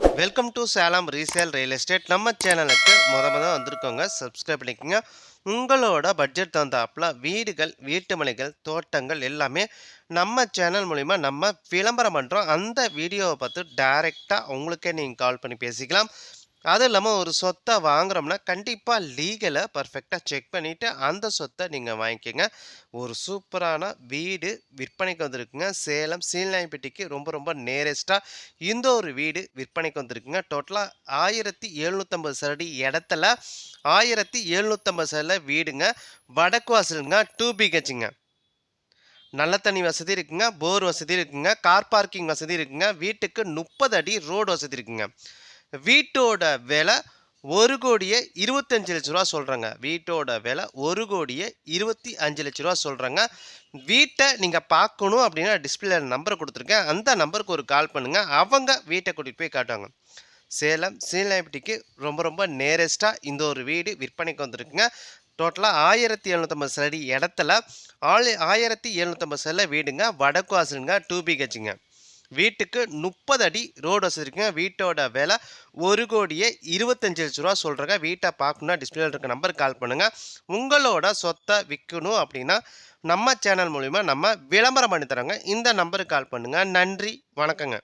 Welcome to Salem resale real estate நம்ம சேனலுக்கு முத முத வந்திருக்கோங்க சப்ஸ்கிரைப் பண்ணிக்கோங்க. உங்களோட பட்ஜெட் தகுந்தாப்புல வீடுகள் வீட்டு மனைகள் தோட்டங்கள் எல்லாமே நம்ம சேனல் மூலிமா நம்ம விளம்பரம் பண்ணுறோம் அந்த வீடியோவை பார்த்து டைரெக்டாக உங்களுக்கே நீங்கள் கால் பண்ணி பேசிக்கலாம். அதுவும் இல்லாமல் ஒரு சொத்தை வாங்குறோம்னா கண்டிப்பாக லீகலை பர்ஃபெக்டாக செக் பண்ணிவிட்டு அந்த சொத்தை நீங்கள் வாங்கிக்கோங்க. ஒரு சூப்பரான வீடு விற்பனைக்கு வந்திருக்குங்க. சேலம் சீல்நாயப்பட்டிக்கு ரொம்ப ரொம்ப நேரஸ்ட்டாக இந்த ஒரு வீடு விற்பனைக்கு வந்திருக்குங்க. டோட்டலாக ஆயிரத்தி எழுநூற்றம்பது சரடி இடத்துல ஆயிரத்தி எழுநூற்றம்பது சரடில் வீடுங்க. வடக்கு வாசலுங்க டூ பிஹெச்சுங்க நல்ல தண்ணி வசதி இருக்குங்க. போர் வசதி இருக்குங்க. கார் பார்க்கிங் வசதி இருக்குங்க. வீட்டுக்கு முப்பது அடி ரோடு வசதி இருக்குங்க. வீட்டோட விலை ஒரு கோடியே இருபத்தஞ்சு லட்ச ரூபா சொல்கிறேங்க வீட்டோட விலை ஒரு கோடியே இருபத்தி அஞ்சு லட்ச ரூபா சொல்கிறேங்க வீட்டை நீங்கள் பார்க்கணும் அப்படின்னா டிஸ்பிளேல நம்பர் கொடுத்துருக்கேன். அந்த நம்பருக்கு ஒரு கால் பண்ணுங்கள் அவங்க வீட்டை கூட்டிகிட்டு போய் காட்டுவாங்க. சேலம் சீலாய்பட்டிக்கு ரொம்ப ரொம்ப நேரஸ்ட்டாக இந்த ஒரு வீடு விற்பனைக்கு வந்திருக்குங்க. டோட்டலாக ஆயிரத்தி எழுநூற்றம்பது சரடி இடத்துல ஆளு ஆயிரத்தி எழுநூற்றம்பது சரல வீடுங்க. வடக்கு வாசலுங்க டூ பிஹெச்சுங்க வீட்டுக்கு முப்பது அடி ரோடு வசதி இருக்குங்க வீட்டோட விலை ஒரு கோடியே இருபத்தஞ்சு லட்ச ரூபா சொல்கிறேங்க வீட்டை பார்க்கணுன்னா டிஸ்பிளேல இருக்க நம்பருக்கு கால் பண்ணுங்கள் உங்களோட சொத்தை விற்கணும் அப்படின்னா நம்ம சேனல் மூலிமா நம்ம விளம்பரம் பண்ணி தரோங்க. இந்த நம்பருக்கு கால் பண்ணுங்கள் நன்றி. வணக்கங்க.